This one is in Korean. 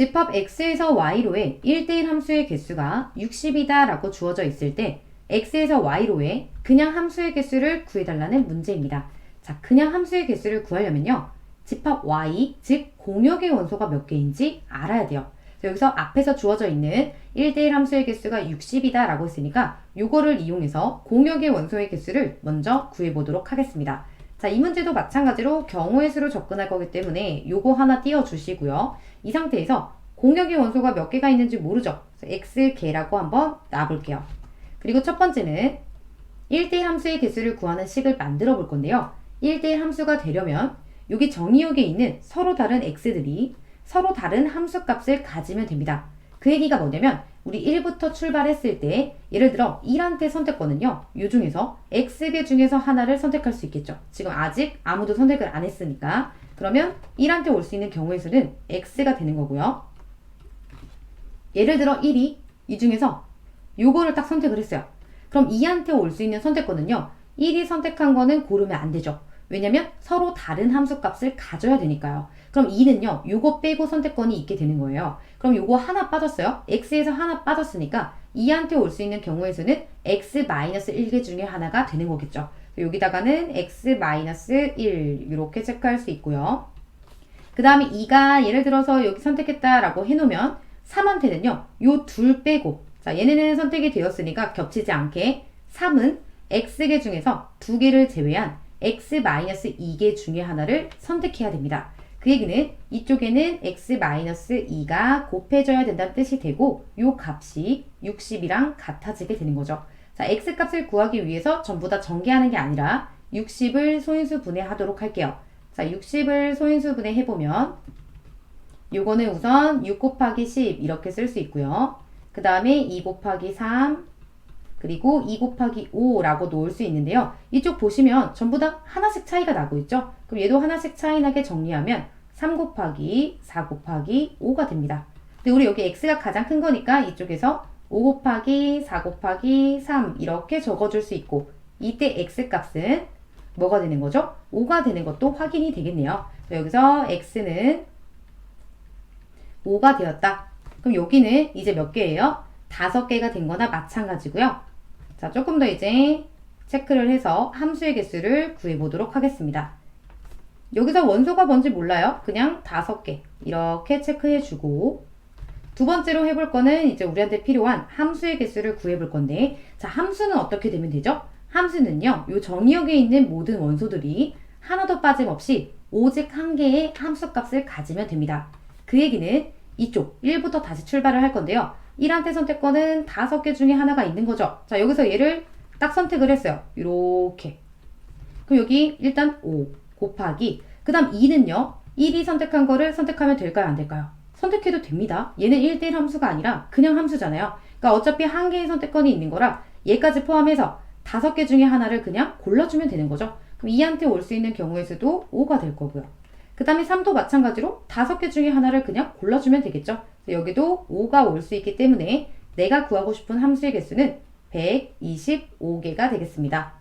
집합 x에서 y로의 1대1 함수의 개수가 60이다 라고 주어져 있을 때 x에서 y로의 그냥 함수의 개수를 구해달라는 문제입니다. 자, 그냥 함수의 개수를 구하려면요. 집합 y, 즉 공역의 원소가 몇 개인지 알아야 돼요. 자, 여기서 앞에서 주어져 있는 1대1 함수의 개수가 60이다 라고 했으니까 요거를 이용해서 공역의 원소의 개수를 먼저 구해보도록 하겠습니다. 자, 이 문제도 마찬가지로 경우의 수로 접근할 거기 때문에 요거 하나 띄워주시고요. 이 상태에서 공역의 원소가 몇 개가 있는지 모르죠. x개라고 한번 놔볼게요. 그리고 첫 번째는 1대1 함수의 개수를 구하는 식을 만들어 볼 건데요. 1대1 함수가 되려면 여기 정의역에 있는 서로 다른 x들이 서로 다른 함수 값을 가지면 됩니다. 그 얘기가 뭐냐면 우리 1부터 출발했을 때 예를 들어 1한테 선택권은요. 이 중에서 x개 중에서 하나를 선택할 수 있겠죠. 지금 아직 아무도 선택을 안 했으니까 그러면 1한테 올 수 있는 경우의 수는 x가 되는 거고요. 예를 들어 1이 이 중에서 요거를 딱 선택을 했어요. 그럼 2한테 올 수 있는 선택권은요. 1이 선택한 거는 고르면 안 되죠. 왜냐면 서로 다른 함수 값을 가져야 되니까요. 그럼 2는요. 요거 빼고 선택권이 있게 되는 거예요. 그럼 요거 하나 빠졌어요. x에서 하나 빠졌으니까 2한테 올 수 있는 경우의 수는 x-1개 중에 하나가 되는 거겠죠. 여기다가는 x-1 이렇게 체크할 수 있고요. 그 다음에 2가 예를 들어서 여기 선택했다라고 해놓으면 3한테는요. 요 둘 빼고 자 얘네는 선택이 되었으니까 겹치지 않게 3은 x개 중에서 두 개를 제외한 x-2개 중에 하나를 선택해야 됩니다. 그 얘기는 이쪽에는 x-2가 곱해져야 된다는 뜻이 되고 요 값이 60이랑 같아지게 되는 거죠. 자, x 값을 구하기 위해서 전부 다 전개하는 게 아니라 60을 소인수 분해하도록 할게요. 자, 60을 소인수 분해해보면 요거는 우선 6 곱하기 10 이렇게 쓸 수 있고요. 그 다음에 2 곱하기 3 그리고 2 곱하기 5라고 놓을 수 있는데요. 이쪽 보시면 전부 다 하나씩 차이가 나고 있죠. 그럼 얘도 하나씩 차이 나게 정리하면 3 곱하기 4 곱하기 5가 됩니다. 근데 우리 여기 x가 가장 큰 거니까 이쪽에서 5 곱하기 4 곱하기 3 이렇게 적어줄 수 있고 이때 x 값은 뭐가 되는 거죠? 5가 되는 것도 확인이 되겠네요. 여기서 x는 5가 되었다. 그럼 여기는 이제 몇 개예요? 다섯 개가 된 거나 마찬가지고요. 자, 조금 더 이제 체크를 해서 함수의 개수를 구해 보도록 하겠습니다. 여기서 원소가 뭔지 몰라요. 그냥 다섯 개 이렇게 체크해 주고 두 번째로 해볼 거는 이제 우리한테 필요한 함수의 개수를 구해 볼 건데 자, 함수는 어떻게 되면 되죠? 함수는요, 요 정의역에 있는 모든 원소들이 하나도 빠짐없이 오직 한 개의 함수값을 가지면 됩니다. 그 얘기는 이쪽 1부터 다시 출발을 할 건데요. 1한테 선택권은 다섯 개 중에 하나가 있는 거죠. 자, 여기서 얘를 딱 선택을 했어요. 이렇게. 그럼 여기 일단 5 곱하기 그 다음 2는요. 1이 선택한 거를 선택하면 될까요? 안 될까요? 선택해도 됩니다. 얘는 1대1 함수가 아니라 그냥 함수잖아요. 그러니까 어차피 한 개의 선택권이 있는 거라 얘까지 포함해서 다섯 개 중에 하나를 그냥 골라주면 되는 거죠. 그럼 2한테 올 수 있는 경우의 수도 5가 될 거고요. 그 다음에 3도 마찬가지로 다섯 개 중에 하나를 그냥 골라주면 되겠죠. 여기도 5가 올 수 있기 때문에 내가 구하고 싶은 함수의 개수는 125개가 되겠습니다.